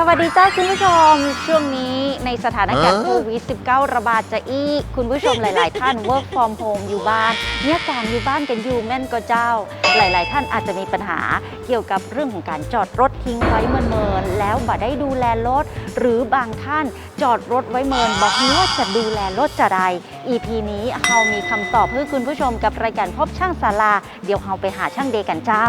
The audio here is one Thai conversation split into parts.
สวัสดีเจ้าคุณผู้ชม ช่วงนี้ในสถานการณ์โควิด -19 ระบาดจะอีกคุณผู้ชมหลาย ๆ ท่าน work from home อยู่บ้านเนี่ยการอยู่บ้านกันอยู่แม่นก็เจ้า หลาย ๆ ท่านอาจจะมีปัญหาเกี่ยวกับเรื่องของการจอดรถทิ้งไว้เมินๆแล้วบ่ได้ดูแลรถ หรือบางท่านจอดรถไว้เมินบอกนี้ว่าจะดูแลรถจะไร EP นี้เฮามีคำตอบเพื่อคุณผู้ชมกับรายการพบช่างศาลา เดี๋ยวเฮาไปหาช่างเดย์กันเจ้า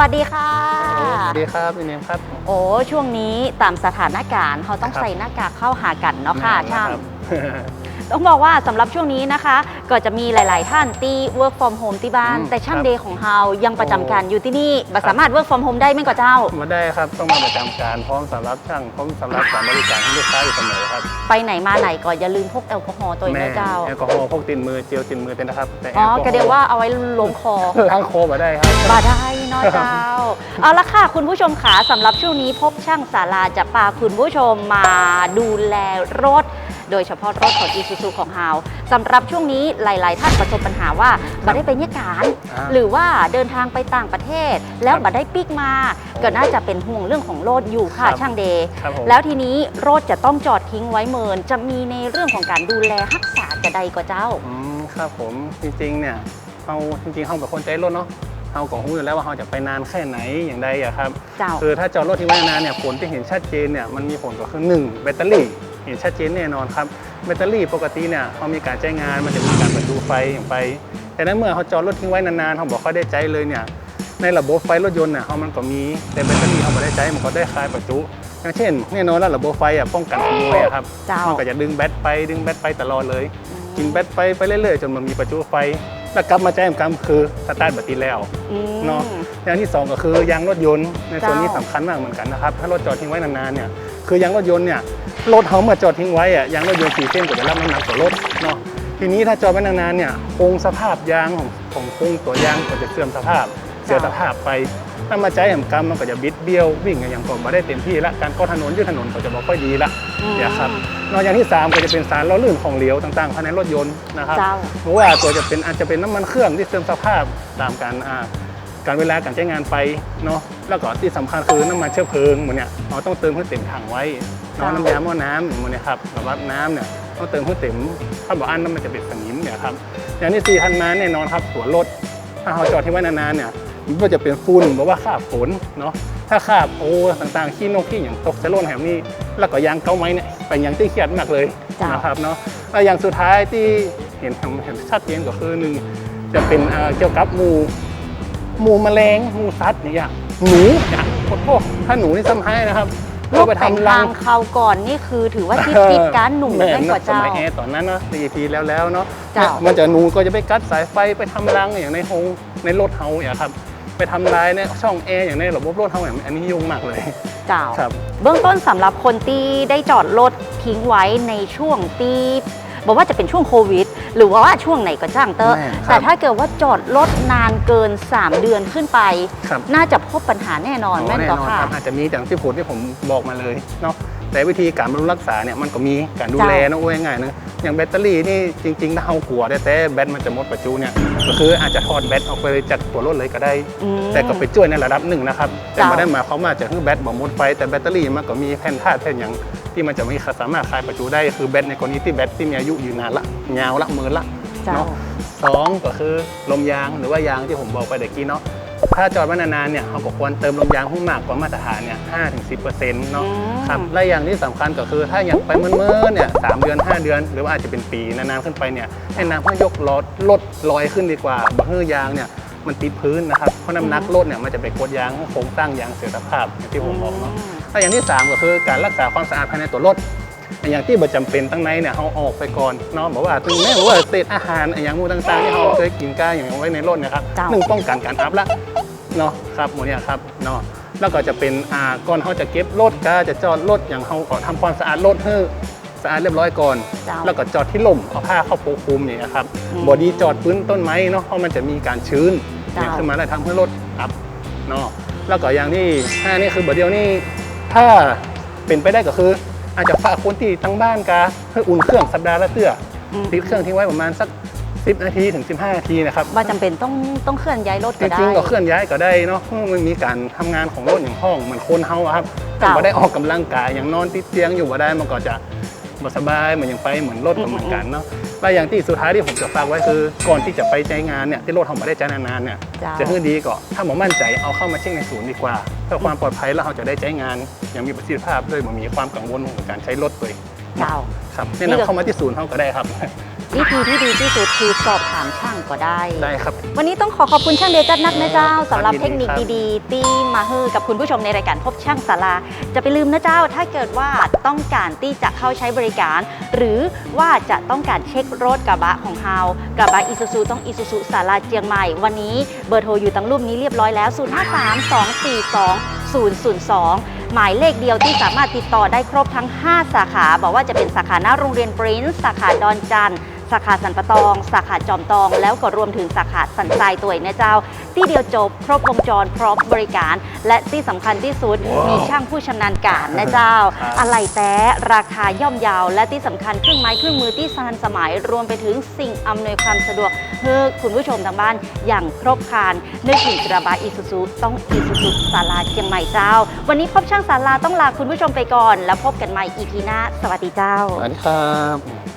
วัสดีค่ะ สวัสดีครับพี่เนมครับ โอ้ช่วงนี้ตามสถานการณ์เขาต้องครับใส่หน้ากากเข้าหากันเนาะค่ะแน่นอนช่างรับ ต้องบอกว่าสำหรับช่วงนี้นะคะ ก็จะมีหลาย ๆ ท่านที่ work from home ที่บ้าน อืมแต่ช่างครับเดย์ของเรายังประจำการอยู่ที่นี่ครับ่บสามารถ work from home ได้ไหมก็เจ้า มาได้ครับต้องมาประจำการพร้อมสำหรับช่างพร้อมสำหรับการบริการให้ลูกค้าอยู่เสมอครับไปไหนมาไหนก็อย่าลืมพกแอลกอฮอล์ตัวเองแม่นะเจ้า แอลกอฮอล์พกติดมือเจลติดมือเต็มนะครับแต่แออ๋อลกอฮอล์ก็เดียวว่าเอาไว้ลงคอ ล้างโคมาได้ครับ บาได้เนาะเจ้า เอาละค่ะ คุณผู้ชมขาสำหรับช่วงนี้พบช่างศาลาจะพาคุณผู้ชมมาดูแลรถ โดยเฉพาะรถของ i s u z u ของเฮาสำหรับช่วงนี้หลาย ๆ ท่านประสบปัญหาว่าบ่ได้ไปเนี่ยการ อ่า หรือว่าเดินทางไปต่างประเทศ แล้วครับบ่ได้ปิกมา ก็น่าจะเป็นห่วงเรื่องของรถอยู่ค่ะครับช่างเดย์ครับผม แล้วทีนี้รถจะต้องจอดทิ้งไว้เมิน จะมีในเรื่องของการดูแลรักษาจะใดก็เจ้า อืมครับผมจริงๆเนี่ยเราจริงๆเราเป็นคนใจรถเนาะเราก็รู้อยู่แล้วว่าเราจะไปนานแค่ไหนอย่างใดอะครับ เจ้า คือถ้าจอดรถทิ้งไว้นานเนี่ยผลที่เห็นชัดเจนเนี่ยมันมีผลก็คือหนึ่งแบตเตอรี่ เห็นชัดเจนแน่นอนครับแบตเตอรี่ปกติเนี่ยเขามีการใช้งานมันจะมีการเปิดดูไฟอย่างไป แต่นั้นเมื่อเขาจอดรถทิ้งไว้นานๆเขาบอกเขาได้ใจเลยเนี่ยในระบบไฟรถยนต์เนี่ยเขามันก็มีแต่แบตเตอรี่เขาไม่ได้ใจมันก็ได้คลายประจุอย่างเช่นแน่นอนแล้วระบบไฟอะป้องกันขโมยอะครับเจ้ามันก็จะดึงแบตไปดึงแบตไปตลอดเลยกินแบตไปไปเรื่อยๆจนมันมีประจุไฟแล้วกลับมาแจ้งกรรมคือสตาร์ทแบตเตอรี่แล้วอืมเนาะอย่างที่สองก็คือยางรถยนต์ในส่วนนี้เจ้าสำคัญมากเหมือนกันนะครับถ้ารถจอดทิ้งไว้นานๆเนี่ยคือยางรถยนต์เนี่ย รถเขาเมื่อจอดทิ้งไว้อะยางรถยนต์สี่เส้นก็จะรับน้ำหนักต่อรถเนาะทีนี้ถ้าจอดไว้นานๆเนี่ยโครงสภาพยางของของโครงตัวยางก็จะเสื่อมสภาพ เสียสภาพไปถ้ามาใจแหมกรรมมันก็จะบิดเบี้ยววิ่งอย่างก่อนมาได้เต็มที่ละการก็ถนนยืดถนนก็จะบอกค่อยดีละอืมเนี่ยครับนอกจากที่สามก็จะเป็นสารล้อลื่นของเหลวต่างๆภายในรถยนต์นะครับเจ้าเพราะว่าตัวจะเป็นอาจจะเป็นน้ำมันเครื่องที่เสื่อมสภาพตามการอ่าการเวลาการใช้งานไปเนาะ แล้วก็ที่สำคัญคือน้ำมันเชื้อเพลิงหมันเนี่ยเราต้องเติมให้เต็มถังไว้เนาะจ้ะน้ำยาหม้อน้ำหมันเนี่ยครับแบบว่าน้ำเนี่ยต้องเติมให้เต็มถ้าบอกอันนั้นมันจะเป็นสนิมเนี่ยครับอย่างที่สี่ทันมาแน่นอนครับตัวรถถ้าเราจอดที่ไว้นานๆเนี่ยมันก็จะเป็นฝุ่นหรือว่าคราบฝนเนาะถ้าคราบโอต่างๆขี้นกขี้อย่างตกเซลโลนแถวนี้ แล้วก็ยางเก้าไม้เนี่ยเป็นอย่างที่เครียดมากเลยจ้ะนะครับเนาะแล้วอย่างสุดท้ายที่เห็นเห็นชัดเจนก็คือหนึ่งจะเป็นเอ่อเกี่ยวกับหมูหมูแมลงหมูซัดอย่างเงี้ย หนูอย่างโอ้โหถ้าหนูนี่ซ้ำให้นะครับโรเอาคไปแต่งทำรัทางงเขาก่อนนี่คือถือว่าติดติดการหนูแม่แม่นกว่าสเจ้ามัยแอร์ตอนนั้นเนาะสี่ปีแล้วแล้วเนาะเจ้ามันจะหนูก็จะไปกัดสายไฟไปทำรังอย่างในโฮงในรถเฮาอย่างครับ ไปทำลายในช่องแอร์อย่างในระบบรถเฮาอย่างอันนี้ยุ่งมากเลยเจ้าครับ เบื้องต้นสำหรับคนที่ได้จอดรถทิ้งไว้ในช่วงที่ บอกว่าจะเป็นช่วงโควิด หรือว่าช่วงไหนก็จ้างเตอะแม่ครับแต่ถ้าเกิดว่าจอดรถนานเกิน 3 เดือนขึ้นไป ครับ น่าจะพบปัญหาแน่นอนแม่นแน่ก็นอนค่ะ ครับอาจจะมีอย่างที่ผลที่ผมบอกมาเลยเนาะแต่วิธีการบำรุงรักษาเนี่ยมันก็มีการดูแลจ้ะนะโอ้ยง่ายๆนะอย่างแบตเตอรี่นี่จริงๆถ้าเอากลัวแต่แต่แบตมันจะหมดประจุเนี่ยก็คืออาจจะถอดแบตออกไปจากตัวรถเลยก็ได้ อืม แต่ก็ไปช่วยในระดับหนึ่งนะครับ แต่จ้ะ ไม่ได้หมายความว่าจะคือแบตบ่หมดไฟแต่แบตเตอรี่มันก็มีแผ่นธาตุแผ่นอย่าง ที่มันจะไม่สามารถคลายประจุได้คือแบตในกรณีที่แบตที่มีอายุยืนนานละยาวละหมื่นละเจ้าเนาะสองก็คือลมยางหรือว่ายางที่ผมบอกไปเด็กกี้เนาะถ้าจอดไว้นานๆเนี่ยเขาก็ควรเติมลมยางให้มากกว่ามาตรฐานเนี่ยห้าถึงสิบเปอร์เซ็นต์เนาะอืมครับและอย่างที่สำคัญก็คือถ้าอย่างไปเมื่อๆเนี่ยสามเดือนห้าเดือน หรือว่าอาจจะเป็นปีนานๆขึ้นไปเนี่ยให้น้ำเพื่อยกลดลดลอยขึ้นดีกว่าบะเฮือยางเนี่ยมันติดพื้นนะครับเพราะน้ำหนักรถเนี่ยมันจะไปกดยางให้โครงสร้างยางเสียสภาพอย่างที่ผมบอกเนาะ ถ้าอย่างที่ 3 ก็คือการรักษาความสะอาดภายในตัวรถ อย่างที่ประจำเป็นตั้งในเนี่ยเขาออกไปก่อนเนาะบอกว่าถึงแม้ว่าเศษอาหารอย่างมูต่างๆที่เราเคยกินก้าอย่างไว้ในรถเนะครับจ้ะหนึ่งป้องกันการอัพละเนาะครับหมดเนี่ยครับเนาะแล้วก็จะเป็นอ่าก่อนเขาจะเก็บรถก็จะจอดรถอย่างเขาก็ทำความสะอาดรถให้สะอาดเรียบร้อยก่อนเจ้าแล้วก็จอดที่ล่มเอาผ้าเข้าโปกคลุมเนี่ยนะครับอืมบอดี้จอดพื้นต้นไม้เนาะเพราะมันจะมีการชื้นเจ้าเนี่ยขึ้นมาแล้วทำให้รถอับเนาะแล้วก็อย่างที่ห้านี่คือบอเดียวนี่ ถ้าเป็นไปได้ก็คือ อาจจะฝากคนที่ตั้งบ้านกาให้อุ่นเครื่องสัปดาห์ละเตื้ออืมติดเครื่องทิ้งไว้ประมาณสัก 10 นาทีถึง 15 นาทีนะครับว่าจำเป็นต้องต้องเคลื่อนย้ายรถจก็ได้ ริงๆก็เคลื่อนย้ายก็ได้เนาะเพราะมันมีการทำงานของรถอย่างห้องเหมือนคนเฮาอะครับเจ้าถ้าบ่ได้ออกกำลังกายอย่างนอนติดเตียงอยู่บ่ได้มันก็จะ บ่สบายเหมือนอย่างไปเหมือนรถก็เหมือนกันเนาะและอย่างที่สุดท้ายที่ผมจะฝากไว้คือก่อนที่จะไปใช้งานเนี่ยที่รถเราไม่ได้ใช้นานๆเนี่ยเจ้า จะให้ดีก็ถ้าหมอมั่นใจเอาเข้ามาเช็คในศูนย์ดีกว่าเพื่อความปลอดภัยแล้วเราจะได้ใช้งานอย่างมีประสิทธิภาพด้วยบ่มีความกังวลของการใช้รถตัวเองเจ้า ครับแนะนำเข้ามาที่ศูนย์เขาก็ได้ครับ วิธีที่ดีที่สุดคือสอบถามช่างก็ได้ ได้ครับ วันนี้ต้องขอขอบคุณช่างเดชจัดนักนะเจ้าสำหรับยินดีเทคนิคครับดีๆ ที่มาให้กับคุณผู้ชมในรายการพบช่างศาลา จะไปลืมนะเจ้า ถ้าเกิดว่าต้องการที่จะเข้าใช้บริการ หรือว่าจะต้องการเช็ครถกระบะของเฮากระบะอีซูซูต้องอีซูซูศาลาเจียงใหม่ วันนี้เบอร์โทรอยู่ตั้งรูปนี้เรียบร้อยแล้ว 053242หมายเลขเดียวที่สามารถติดต่อได้ครบทั้ง 5 สาขา บอกว่าจะเป็นสาขาหน้าโรงเรียนปรินซ์สาขาดอนจันทร์ สาขาสันปะตอง สาขาจอมตอง แล้วก็รวมถึงสาขาสันทรายตัวเองนะเจ้า ที่เดียวจบครบวงจรพร้อมบริการ และที่สำคัญที่สุดว้าวมีช่างผู้ชำนาญการนะเจ้าครับอะไรแต้ราคาย่อมเยาว และที่สำคัญเครื่องไม้เครื่องมือที่ทันสมัยรวมไปถึงสิ่งอำนวยความสะดวกเพื่อคุณผู้ชมทางบ้านอย่างครบครันนึกถึงกระบะอีซูซูต้องอีซูซูศาลาเชียงใหม่เจ้า วันนี้พบช่างศาลาต้องลาคุณผู้ชมไปก่อน แล้วพบกันใหม่ EP หน้า สวัสดีเจ้า สวัสดีครับ